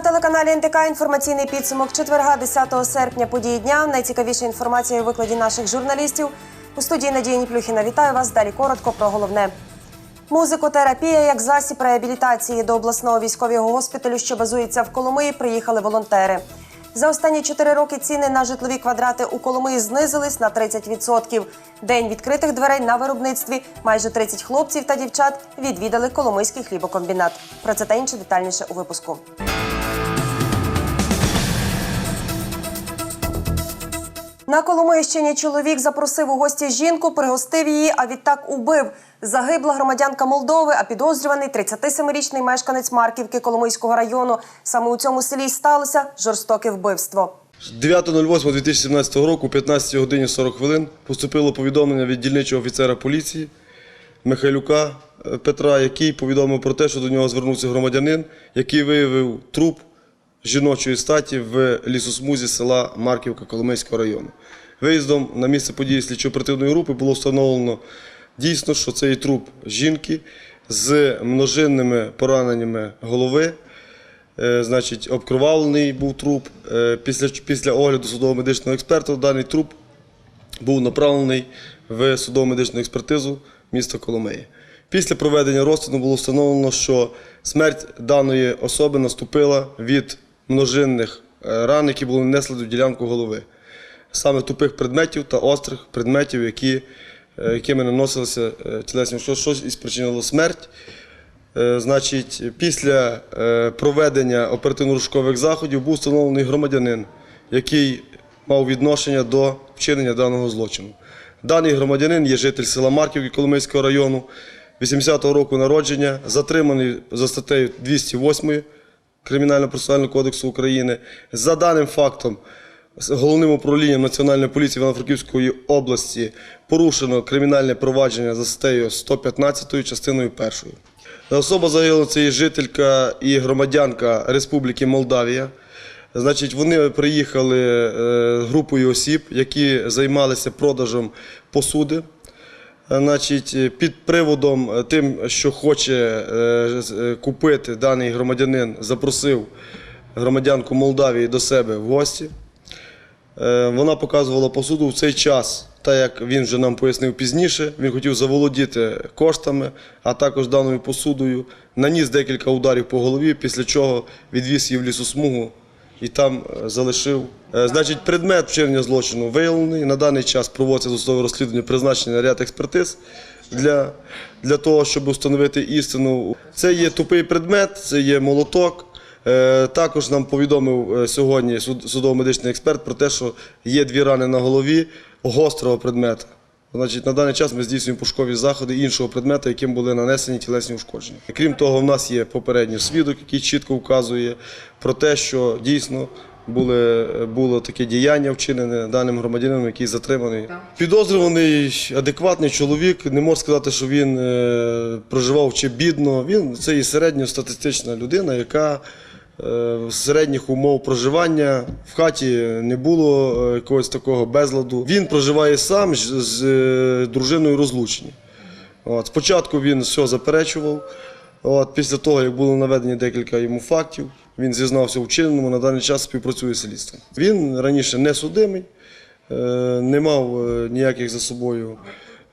На телеканалі НТК інформаційний підсумок четверга, 10 серпня, події дня. Найцікавіша інформація у викладі наших журналістів. У студії Надія Ніплюхіна вітаю вас. Далі коротко про головне. Музикотерапія як засіб реабілітації до обласного військового госпіталю, що базується в Коломиї, приїхали волонтери. За останні чотири роки ціни на житлові квадрати у Коломиї знизились на 30%. День відкритих дверей на виробництві. Майже 30 хлопців та дівчат відвідали Коломийський хлібокомбінат. Про це та інше детальніше у випуску. На Коломийщині чоловік запросив у гості жінку, пригостив її, а відтак убив. Загибла громадянка Молдови, а підозрюваний 37-річний мешканець Марківки Коломийського району. Саме у цьому селі сталося жорстоке вбивство. 9.08.2017 року, о 15 годині 40 хвилин, поступило повідомлення від дільничого офіцера поліції Михайлюка е, Петра, який повідомив про те, що до нього звернувся громадянин, який виявив труп жіночої статі в лісосмузі села Марківка Коломийського району. Виїздом на місце події слідчо-оперативної групи було встановлено дійсно, що це є труп жінки з множинними пораненнями голови. Е, Значить, обкровавлений був труп. Е, Після, після огляду судово-медичного експерта даний труп був направлений в судово-медичну експертизу міста Коломиї. Після проведення розтину було встановлено, що смерть даної особи наступила від множинних е, ран, які були нанесли до ділянку голови, саме тупих предметів та острих предметів, які, е, якими наносилися е, тілесні що щось і спричинило смерть. Значить, після проведення оперативно-розшукових заходів був встановлений громадянин, який мав відношення до вчинення даного злочину. Даний громадянин є житель села Марківки Коломийського району, 80-го року народження, затриманий за статтею 208 Кримінально-процесуального кодексу України. За даним фактом, головним управлінням Національної поліції Івано-Франківської області порушено кримінальне провадження за статтею 115 частиною 1. Особа загинула це є жителька і громадянка Республіки Молдавія. Значить, вони приїхали е, групою осіб, які займалися продажем посуди. Значить, під приводом е, тим, що хоче е, е, купити даний громадянин, запросив громадянку Молдавії до себе в гості. Е, Вона показувала посуду в цей час, так як він вже нам пояснив пізніше, він хотів заволодіти коштами, а також даною посудою, наніс декілька ударів по голові, після чого відвіз її в лісосмугу і там е, залишив. Е, Значить, предмет вчинення злочину виявлений. На даний час проводиться досудове розслідування, призначений ряд експертиз для, для того, щоб встановити істину. Це є тупий предмет, це є молоток. Е, Також нам повідомив е, сьогодні судово-медичний експерт про те, що є дві рани на голові гострого предмета. Значить, на даний час ми здійснюємо пошукові заходи іншого предмета, яким були нанесені тілесні ушкодження. Крім того, в нас є попередній свідок, який чітко вказує про те, що дійсно були, було таке діяння вчинене даним громадянином, який затриманий. Підозрюваний адекватний чоловік. Не можу сказати, що він е, проживав чи бідно. Він це і середньостатистична людина, яка е, середніх умов проживання в хаті не було е, якогось такого безладу. Він проживає сам з, з е, дружиною розлучені. От, спочатку він все заперечував. От, після того, як було наведені декілька йому фактів, він зізнався у вчиненому, на даний час співпрацює з слідством. Він раніше не судимий, е, не мав е, ніяких за собою,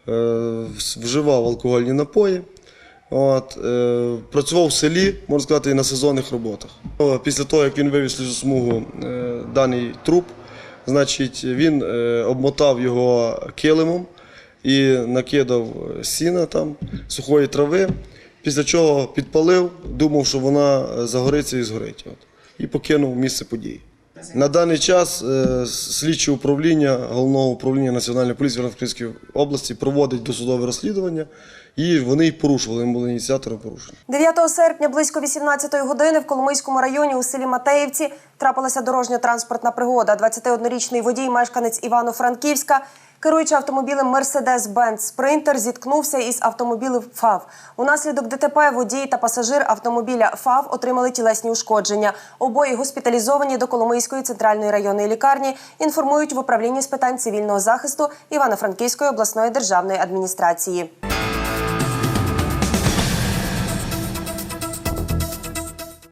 е, вживав алкогольні напої. От, працював в селі, можна сказати, і на сезонних роботах. Після того, як він вивіз в смугу даний труп, значить, він обмотав його килимом і накидав сіна там, сухої трави, після чого підпалив, думав, що вона е, загориться і згорить. От, і покинув місце події. На даний час е, слідче управління головного управління Національної поліції Івано-Франківської області проводить досудове розслідування, і вони порушували, вони були ініціатором порушення. 9 серпня близько 18-ї години в Коломийському районі у селі Матеївці трапилася дорожньо-транспортна пригода. 21-річний водій, мешканець Івано-Франківська, керуючи автомобілем Mercedes-Benz Sprinter, зіткнувся із автомобілем ФАВ. Унаслідок ДТП водій та пасажир автомобіля ФАВ отримали тілесні ушкодження. Обоє госпіталізовані до Коломийської центральної районної лікарні. Інформують в управлінні з питань цивільного захисту Івано-Франківської обласної державної адміністрації.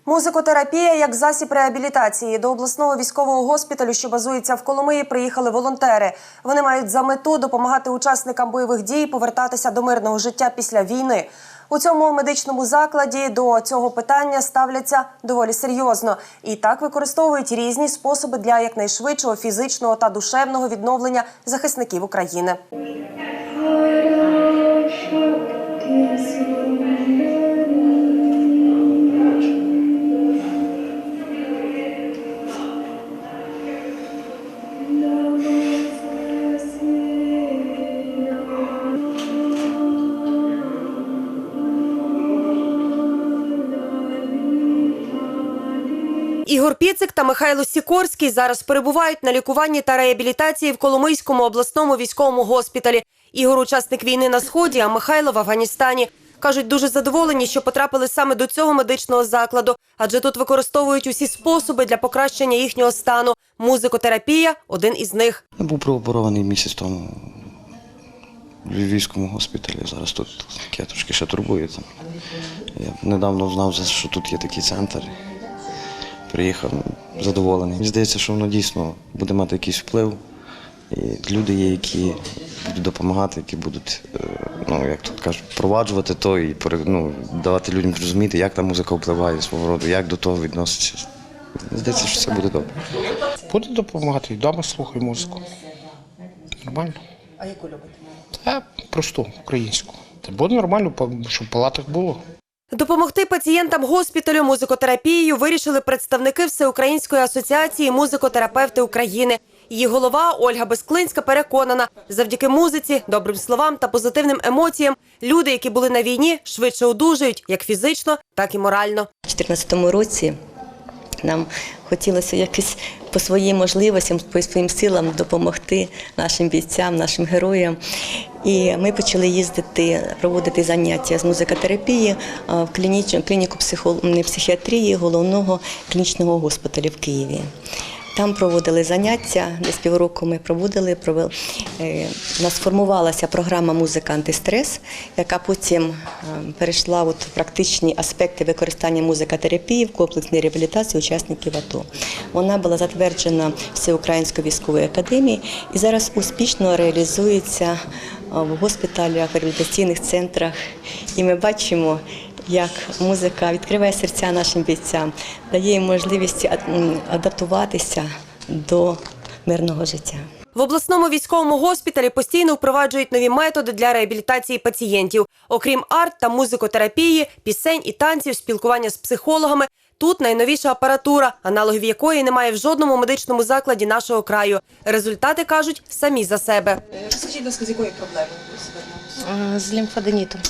Музикотерапія як засіб реабілітації до обласного військового госпіталю, що базується в Коломиї, приїхали волонтери. Вони мають за мету допомагати учасникам бойових дій повертатися до мирного життя після війни. У цьому медичному закладі до цього питання ставляться доволі серйозно і так використовують різні способи для якнайшвидшого фізичного та душевного відновлення захисників України. Піцик та Михайло Сікорський зараз перебувають на лікуванні та реабілітації в Коломийському обласному військовому госпіталі. Ігор учасник війни на сході, а Михайло в Афганістані. Кажуть, дуже задоволені, що потрапили саме до цього медичного закладу, адже тут використовують усі способи для покращення їхнього стану. Музикотерапія один із них. Я був прооперований місяць тому в Львівському госпіталі. Зараз тут таке трошки ще турбує. там. Я недавно знав, що тут є такий центр. Приїхав задоволений. Мені здається, що воно дійсно буде мати якийсь вплив. І люди є, які будуть допомагати, які будуть, е, ну як тут кажуть, впроваджувати то і ну, давати людям зрозуміти, як та музика впливає свого роду, як до того відноситься. Мені здається, що це буде добре. Буду допомагати і вдома слухаю музику. Нормально. А яку любите? Та просту українську. Та буде нормально, щоб в палатах було. Допомогти пацієнтам госпіталю музикотерапією вирішили представники Всеукраїнської асоціації музикотерапевти України. Її голова Ольга Безклинська переконана, завдяки музиці, добрим словам та позитивним емоціям люди, які були на війні, швидше одужають як фізично, так і морально. У 2014 році нам хотілося якось по своїм можливостям, по своїм силам допомогти нашим бійцям, нашим героям. І ми почали їздити, проводити заняття з музикотерапії в клініку психіатрії головного клінічного госпіталю в Києві. Там проводили заняття, десь півроку ми проводили. Провели. Е, У нас формувалася програма Музика антистрес, яка потім е, перейшла в практичні аспекти використання музикотерапії в комплексній реабілітації учасників АТО. Вона була затверджена Всеукраїнською військовою академією і зараз успішно реалізується е, в госпіталях, в реабілітаційних центрах. І ми бачимо, як музика відкриває серця нашим бійцям, дає їм можливість адаптуватися до мирного життя. В обласному військовому госпіталі постійно впроваджують нові методи для реабілітації пацієнтів. Окрім арт та музикотерапії, пісень і танців, спілкування з психологами. Тут найновіша апаратура, аналогів якої немає в жодному медичному закладі нашого краю. Результати кажуть самі за себе. Скажіть, будь ласка, з якої проблеми ви звернулися? Е, З лімфоденітом.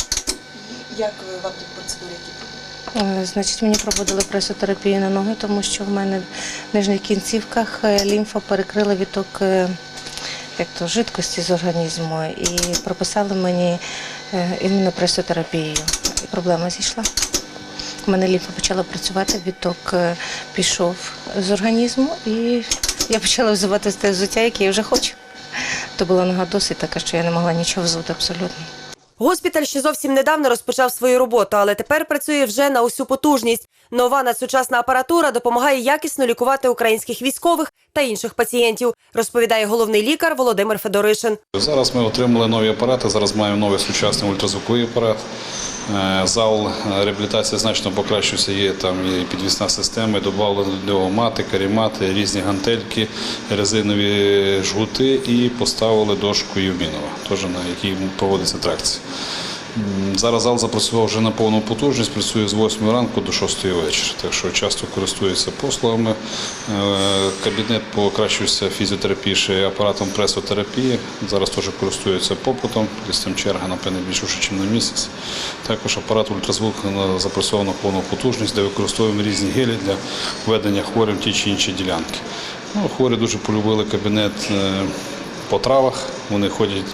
Як вам тут процедури які? Е, Значить, мені проводили пресотерапію на ноги, тому що в мене в нижніх кінцівках е, лімфа перекрила відток е, як то, жидкості з організму і прописали мені імунопресотерапію. Проблема зійшла. У мене лімфа почала працювати, відток е, пішов з організму, і я почала взувати те взуття, яке я вже хочу. То була нога досить така, що я не могла нічого взути абсолютно. Госпіталь ще зовсім недавно розпочав свою роботу, але тепер працює вже на усю потужність. Нова надсучасна апаратура допомагає якісно лікувати українських військових та інших пацієнтів, розповідає головний лікар Володимир Федоришин. Зараз ми отримали нові апарати. Зараз маємо новий сучасний ультразвуковий апарат. Е, Зал е, реабілітації значно покращився. Є там і підвісна система, додали до нього мати, карімати, різні гантельки, резинові жгути і поставили дошку Євмінова, теж на якій проводиться тракція. Зараз зал запрацював вже на повну потужність, працює з 8 ранку до 6 вечора, так що часто користується послугами. Е, Кабінет покращився фізіотерапії, ще апаратом пресотерапії. Зараз теж користується попитом, десь там черга, напевне, більше, ніж на місяць. Також апарат ультразвук е, запрацьовано на повну потужність, де використовуємо різні гелі для введення хворим ті чи інші ділянки. Ну, хворі дуже полюбили кабінет. По травах, вони ходять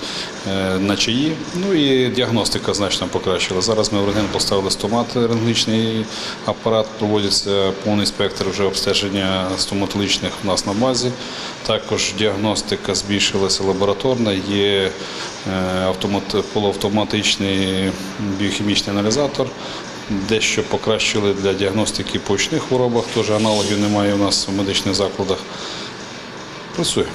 е, на чаї. Ну і діагностика значно покращила. Зараз ми в рентген поставили стомат, рентгенічний апарат, проводиться повний спектр вже обстеження стоматологічних у нас на базі. Також діагностика збільшилася лабораторна, є е, автомат, полуавтоматичний біохімічний аналізатор. дещо покращили для діагностики по очних хворобах. Теж аналогів немає у нас в медичних закладах. Працює.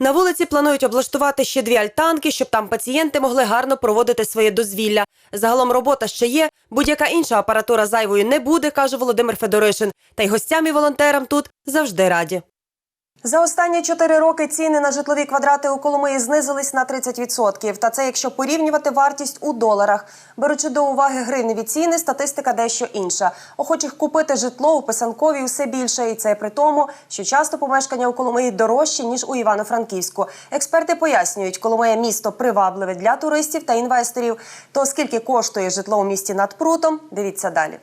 На вулиці планують облаштувати ще дві альтанки, щоб там пацієнти могли гарно проводити своє дозвілля. Загалом робота ще є. Будь-яка інша апаратура зайвою не буде, каже Володимир Федоришин. Та й гостям і волонтерам тут завжди раді. За останні чотири роки ціни на житлові квадрати у Коломиї знизились на 30%. Та це якщо порівнювати вартість у доларах. Беручи до уваги гривневі ціни, статистика дещо інша. Охочих купити житло у Писанкові усе більше, і це при тому, що часто помешкання у Коломиї дорожчі ніж у Івано-Франківську. Експерти пояснюють, Коломия місто привабливе для туристів та інвесторів. То скільки коштує житло у місті над прутом? Дивіться далі.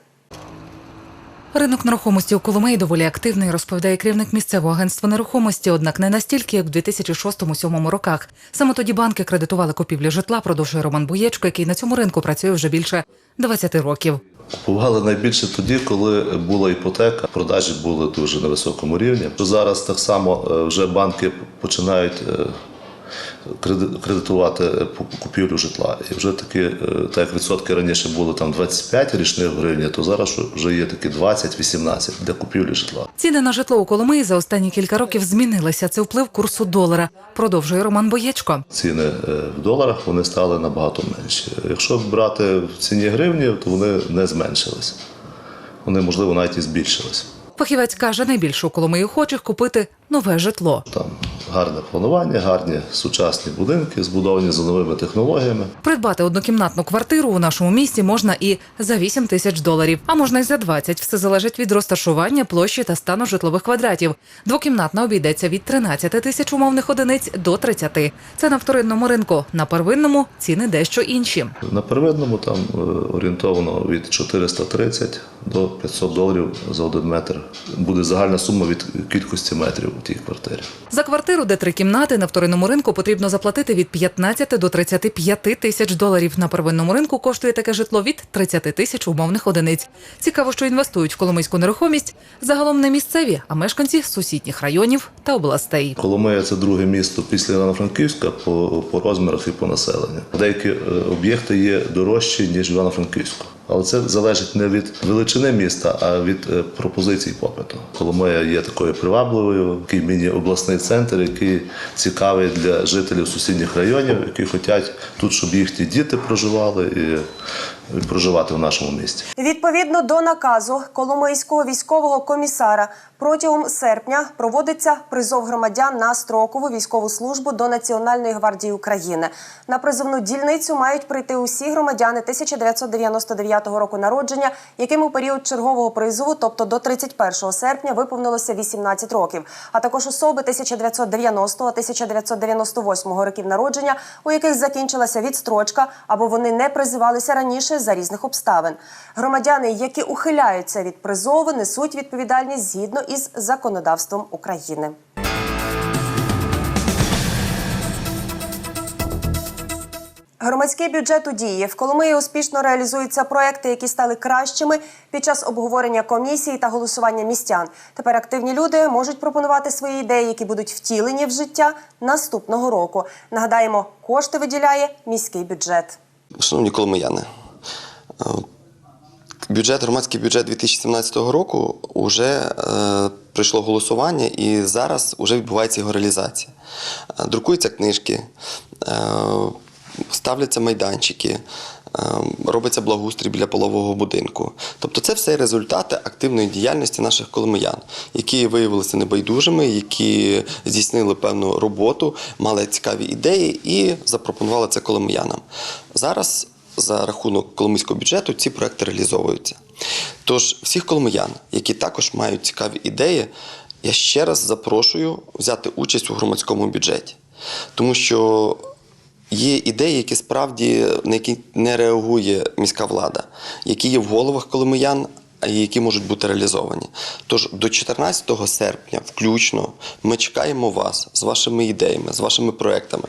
Ринок нерухомості у Коломиї доволі активний, розповідає керівник місцевого агентства нерухомості, однак не настільки, як в 2006-2007 роках. Саме тоді банки кредитували купівлю житла, продовжує Роман Буєчко, який на цьому ринку працює вже більше 20 років. Купували найбільше тоді, коли була іпотека, продажі були дуже на високому рівні. Зараз так само е, вже банки починають е, кредитувати е, купівлю житла. І вже такі, е, так як відсотки раніше були там 25 річних гривень, то зараз вже є такі 20-18 для купівлі житла. Ціни на житло у Коломиї за останні кілька років змінилися. Це вплив курсу долара. Продовжує Роман Боєчко. Ціни е, в доларах вони стали набагато менші. Якщо брати в ціні гривні, то вони не зменшилися. Вони, можливо, навіть і збільшилися. Фахівець каже, найбільше у Коломиї охочих купити нове житло. Там гарне планування, гарні сучасні будинки, збудовані за новими технологіями. Придбати однокімнатну квартиру у нашому місті можна і за 8 тисяч доларів, а можна й за 20. Все залежить від розташування, площі та стану житлових квадратів. Двокімнатна обійдеться від 13 тисяч умовних одиниць до 30. Це на вторинному ринку. На первинному ціни дещо інші. На первинному там е, орієнтовано від 430 до 500 доларів за один метр. Буде загальна сума від кількості метрів у тій квартирі. За де три кімнати, на вторинному ринку потрібно заплатити від 15 до 35 тисяч доларів. На первинному ринку коштує таке житло від 30 тисяч умовних одиниць. Цікаво, що інвестують в коломийську нерухомість загалом не місцеві, а мешканці сусідніх районів та областей. Коломия це друге місто після Івано-Франківська по, по розмірах і по населенню. Деякі е, об'єкти є дорожчі, ніж в Івано-Франківську. Але це залежить не від величини міста, а від е, пропозицій попиту. Коломия є такою привабливою, такий міні-обласний центр, який цікавий для жителів сусідніх районів, які хочуть тут, щоб їхні діти проживали і, і проживати в нашому місті. Відповідно до наказу Коломийського військового комісара протягом серпня проводиться призов громадян на строкову військову службу до Національної гвардії України. На призовну дільницю мають прийти усі громадяни 1999 року народження, яким у період чергового призову, тобто до 31 серпня, виповнилося 18 років, а також особи 1990-1998 років народження, у яких закінчилася відстрочка або вони не призивалися раніше за різних обставин. Громадяни, які ухиляються від призову, несуть відповідальність згідно із законодавством України. Громадський бюджет у дії в Коломиї успішно реалізуються проекти, які стали кращими під час обговорення комісії та голосування містян. Тепер активні люди можуть пропонувати свої ідеї, які будуть втілені в життя наступного року. Нагадаємо, кошти виділяє міський бюджет. Шановні коломияни, бюджет, громадський бюджет 2017 року вже е, пройшло голосування і зараз вже відбувається його реалізація. Е, Друкуються книжки, е, ставляться майданчики, е, робиться благоустрій біля полового будинку. Тобто це все результати активної діяльності наших коломиян, які виявилися небайдужими, які здійснили певну роботу, мали цікаві ідеї і запропонували це коломиянам. Зараз за рахунок коломийського бюджету ці проекти реалізовуються. Тож всіх коломиян, які також мають цікаві ідеї, я ще раз запрошую взяти участь у громадському бюджеті, тому що Є ідеї, які справді на які не реагує міська влада, які є в головах коломиян, які можуть бути реалізовані. Тож до 14 серпня, включно, ми чекаємо вас з вашими ідеями, з вашими проектами.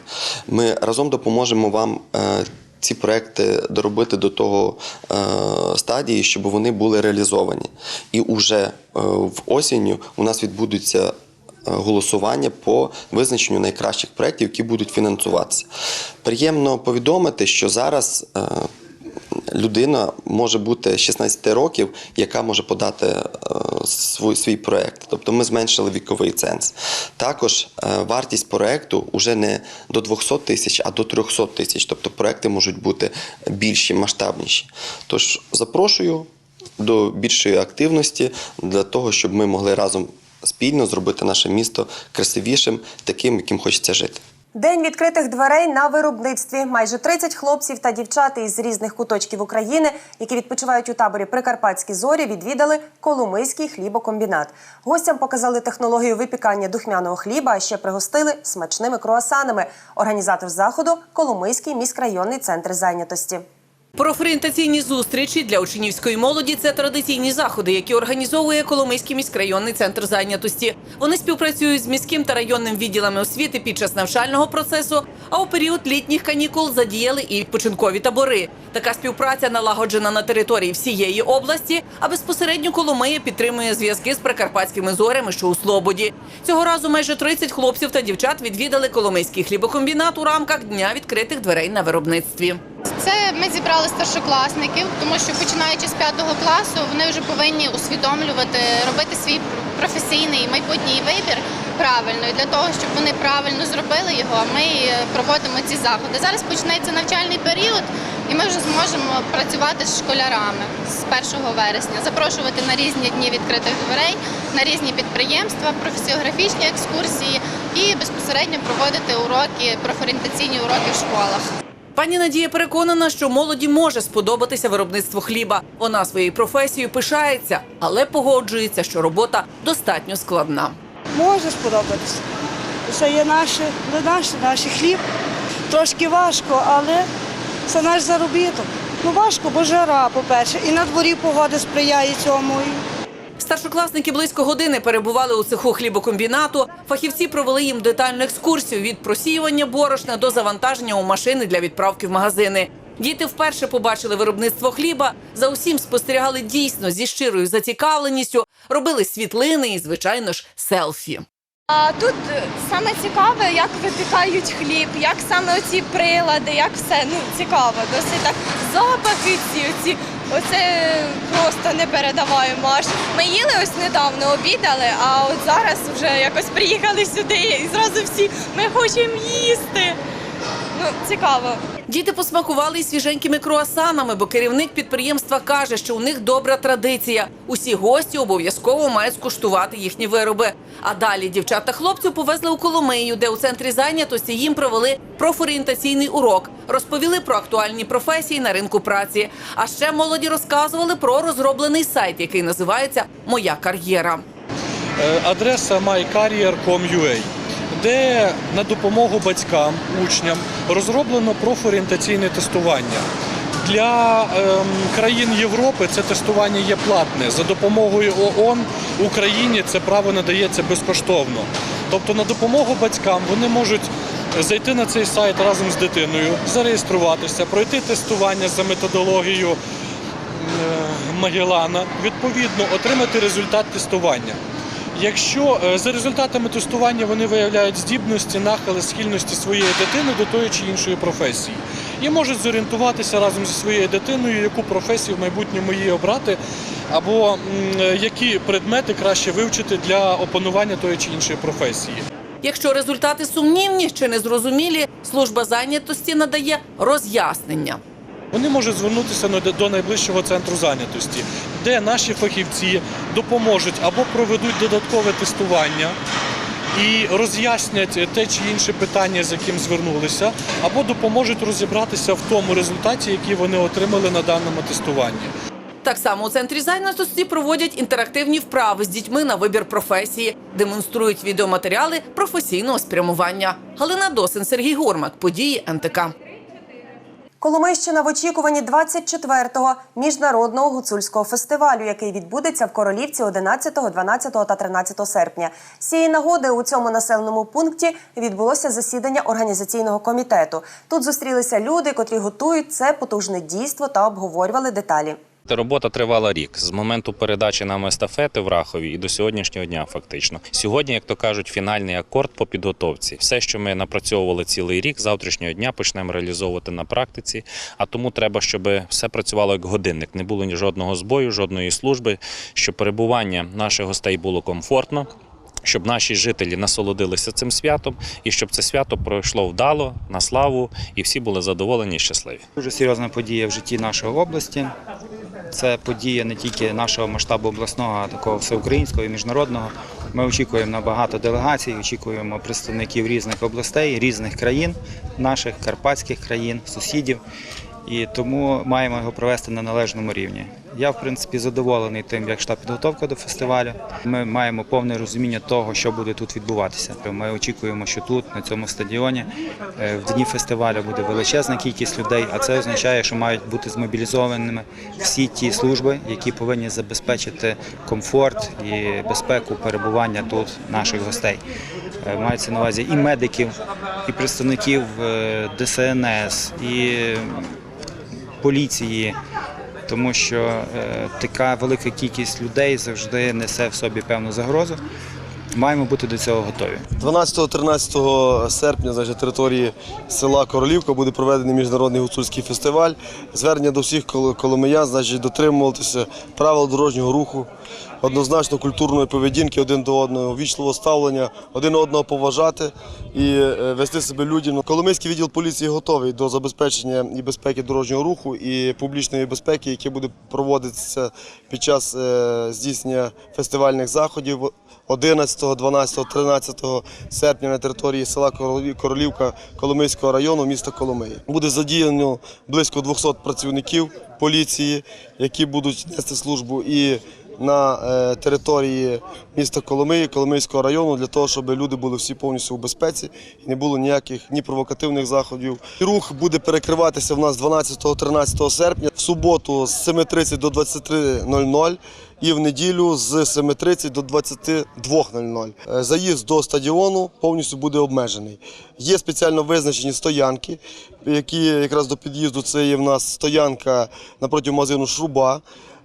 Ми разом допоможемо вам. Ці проекти доробити до того е, стадії, щоб вони були реалізовані. І уже е, в осінню у нас відбудуться е, голосування по визначенню найкращих проєктів, які будуть фінансуватися. Приємно повідомити, що зараз людина може бути 16 років, яка може подати е, свій, свій проєкт. Тобто ми зменшили віковий ценз. Також е, вартість проєкту вже не до 200 тисяч, а до 300 тисяч. Тобто проєкти можуть бути більші, масштабніші. Тож запрошую до більшої активності для того, щоб ми могли разом спільно зробити наше місто красивішим, таким, яким хочеться жити. День відкритих дверей на виробництві. Майже 30 хлопців та дівчат із різних куточків України, які відпочивають у таборі Прикарпатські зорі, відвідали Коломийський хлібокомбінат. Гостям показали технологію випікання духмяного хліба, а ще пригостили смачними круасанами. Організатор заходу Коломийський міськрайонний центр зайнятості. Профорієнтаційні зустрічі для учнівської молоді це традиційні заходи, які організовує Коломийський міськрайонний центр зайнятості. Вони співпрацюють з міським та районним відділами освіти під час навчального процесу. А у період літніх канікул задіяли і відпочинкові табори. Така співпраця налагоджена на території всієї області, а безпосередньо Коломия підтримує зв'язки з прикарпатськими зорями, що у Слободі. Цього разу майже 30 хлопців та дівчат відвідали Коломийський хлібокомбінат у рамках дня відкритих дверей на виробництві. Це ми зібрали старшокласників, тому що починаючи з п'ятого класу, вони вже повинні усвідомлювати, робити свій професійний майбутній вибір правильно і для того, щоб вони правильно зробили його. Ми е, проводимо ці заходи. Зараз почнеться навчальний період, і ми вже зможемо працювати з школярами з 1 вересня, запрошувати на різні дні відкритих дверей, на різні підприємства, професіографічні екскурсії і безпосередньо проводити уроки, профорієнтаційні уроки в школах. Пані Надія переконана, що молоді може сподобатися виробництво хліба. Вона своєю професією пишається, але погоджується, що робота достатньо складна. Може сподобатися. Це є наше, не наше, наш хліб. Трошки важко, але це наш заробіток. Ну важко, бо жара, по-перше, і на дворі погода сприяє цьому. Старшокласники близько години перебували у цеху хлібокомбінату. Фахівці провели їм детальну екскурсію від просіювання борошна до завантаження у машини для відправки в магазини. Діти вперше побачили виробництво хліба. За усім спостерігали дійсно зі щирою зацікавленістю, робили світлини і, звичайно ж, селфі. Тут саме цікаве, як випікають хліб, як саме оці прилади, як все ну цікаво. Досить так запахи ці, оці, оце просто не передаваємо. Аж ми їли ось недавно, обідали, а от зараз вже якось приїхали сюди і зразу всі ми хочемо їсти. Ну цікаво. Діти посмакували й свіженькими круасанами, бо керівник підприємства каже, що у них добра традиція. Усі гості обов'язково мають скуштувати їхні вироби. А далі дівчат та хлопців повезли у Коломию, де у центрі зайнятості їм провели профорієнтаційний урок, розповіли про актуальні професії на ринку праці. А ще молоді розказували про розроблений сайт, який називається Моя кар'єра. Е, адреса mycarrier.com.ua, де на допомогу батькам, учням розроблено профорієнтаційне тестування. Для ем, країн Європи це тестування є платне. За допомогою ООН Україні це право надається безкоштовно. Тобто на допомогу батькам вони можуть зайти на цей сайт разом з дитиною, зареєструватися, пройти тестування за методологією е, Магеллана, відповідно отримати результат тестування. Якщо е, за результатами тестування вони виявляють здібності, нахили, схильності своєї дитини до тої чи іншої професії, і можуть зорієнтуватися разом зі своєю дитиною, яку професію в майбутньому їй обрати, або е, які предмети краще вивчити для опанування тої чи іншої професії. Якщо результати сумнівні чи незрозумілі, служба зайнятості надає роз'яснення. Вони можуть звернутися до найближчого центру зайнятості, де наші фахівці допоможуть або проведуть додаткове тестування і роз'яснять те чи інше питання, з яким звернулися, або допоможуть розібратися в тому результаті, який вони отримали на даному тестуванні. Так само у центрі зайнятості проводять інтерактивні вправи з дітьми на вибір професії, демонструють відеоматеріали професійного спрямування. Галина Досин, Сергій Гормак. Події НТК. Коломийщина в очікуванні 24-го міжнародного гуцульського фестивалю, який відбудеться в Королівці 11, 12 та 13 серпня. З цієї нагоди у цьому населеному пункті відбулося засідання організаційного комітету. Тут зустрілися люди, котрі готують це потужне дійство та обговорювали деталі. Робота тривала рік з моменту передачі нам естафети в Рахові і до сьогоднішнього дня. Фактично, сьогодні, як то кажуть, фінальний акорд по підготовці. Все, що ми напрацьовували цілий рік, завтрашнього дня почнемо реалізовувати на практиці. А тому треба, щоб все працювало як годинник. Не було ні жодного збою, жодної служби, щоб перебування наших гостей було комфортно. Щоб наші жителі насолодилися цим святом, і щоб це свято пройшло вдало на славу, і всі були задоволені і щасливі. Дуже серйозна подія в житті нашої області. Це подія не тільки нашого масштабу обласного, а такого всеукраїнського і міжнародного. Ми очікуємо на багато делегацій, очікуємо представників різних областей, різних країн, наших карпатських країн, сусідів. І тому маємо його провести на належному рівні. Я, в принципі, задоволений тим, як йшла підготовка до фестивалю. Ми маємо повне розуміння того, що буде тут відбуватися. Ми очікуємо, що тут, на цьому стадіоні, е, в дні фестивалю буде величезна кількість людей, а це означає, що мають бути змобілізованими всі ті служби, які повинні забезпечити комфорт і безпеку перебування тут наших гостей. Е, Мається на увазі і медиків, і представників е, ДСНС, і поліції, тому що е, така велика кількість людей завжди несе в собі певну загрозу. Маємо бути до цього готові. 12-13 серпня на території села Королівка буде проведений міжнародний гуцульський фестиваль. Звернення до всіх кол- коломиян, значить, дотримуватися правил дорожнього руху, однозначно культурної поведінки один до одного, вічливого ставлення, один одного поважати і е, вести себе людяно. Коломийський відділ поліції готовий до забезпечення і безпеки дорожнього руху і публічної безпеки, яке буде проводитися під час е, здійснення фестивальних заходів. 11, 12, 13 серпня на території села Королі- Королівка Коломийського району міста Коломиї. Буде задіяно близько 200 працівників поліції, які будуть нести службу і на е, території міста Коломиї, Коломийського району, для того, щоб люди були всі повністю у безпеці і не було ніяких ні провокативних заходів. Рух буде перекриватися в нас 12-13 серпня, в суботу з 7.30 до 23.00 і в неділю з 7.30 до 22.00. Е, Заїзд до стадіону повністю буде обмежений. Є спеціально визначені стоянки, які якраз до під'їзду це є в нас стоянка напроти магазину Шруба.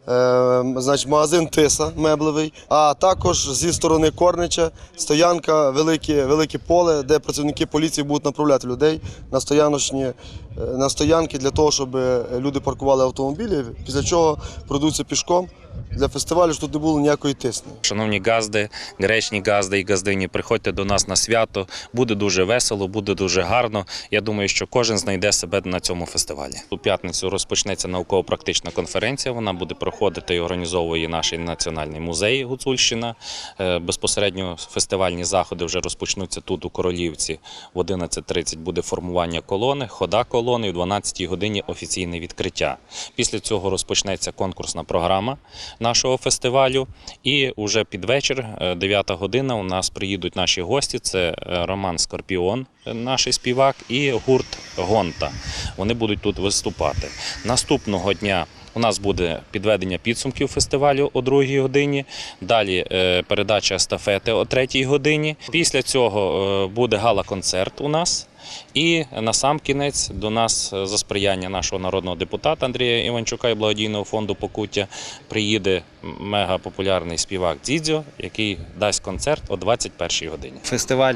е, Значить, магазин Тиса меблевий, а також зі сторони Корнича стоянка, велике, велике поле, де працівники поліції будуть направляти людей на стояночні е, на стоянки для того, щоб люди паркували автомобілі, після чого пройдуться пішком для фестивалю, щоб не було ніякої тисни. Шановні газди, гречні газди і газдині, приходьте до нас на свято. Буде дуже весело, буде дуже гарно. Я думаю, що кожен знайде себе на цьому фестивалі. У п'ятницю розпочнеться науково-практична конференція. Вона буде проходити і організовує наш національний музей Гуцульщина. Е, Безпосередньо фестивальні заходи вже розпочнуться тут у Королівці. В 11.30 буде формування колони, хода колони, і в 12 годині офіційне відкриття. Після цього розпочнеться конкурсна програма нашого фестивалю. І вже під вечір, е, 9 година, у нас приїдуть наші гості. Це е, Роман Скорпіон, е, наш співак, і гурт Гонта. Вони будуть тут виступати. Наступного дня. У нас буде підведення підсумків фестивалю о 2 годині. Далі е, передача естафети о 3 годині. Після цього е, буде гала-концерт у нас. І на сам кінець до нас е, за сприяння нашого народного депутата Андрія Іванчука і благодійного фонду Покуття приїде мегапопулярний співак Дзідзьо, який дасть концерт о 21 годині. Фестиваль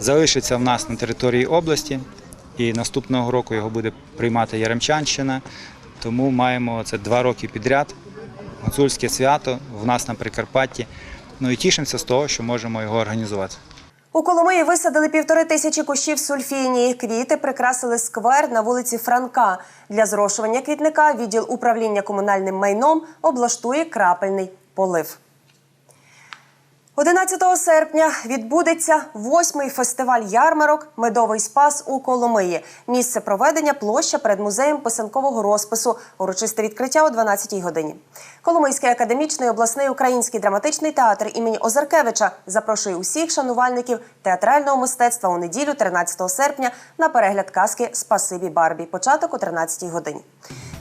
залишиться в нас на території області, і наступного року його буде приймати Яремчанщина. Тому маємо це два роки підряд. Гуцульське свято в нас на Прикарпатті. Ну і тішимося з того, що можемо його організувати. У Коломиї висадили півтори тисячі кущів сульфінії. Квіти прикрасили сквер на вулиці Франка. Для зрошування квітника відділ управління комунальним майном облаштує крапельний полив. 11 серпня відбудеться восьмий фестиваль ярмарок Медовий спас у Коломиї. Місце проведення площа перед музеєм писанкового розпису. Урочисте відкриття о 12-й годині. Коломийський академічний обласний український драматичний театр імені Озаркевича запрошує усіх шанувальників театрального мистецтва у неділю, 13 серпня, на перегляд казки Спасибі Барбі. Початок о 13-й годині.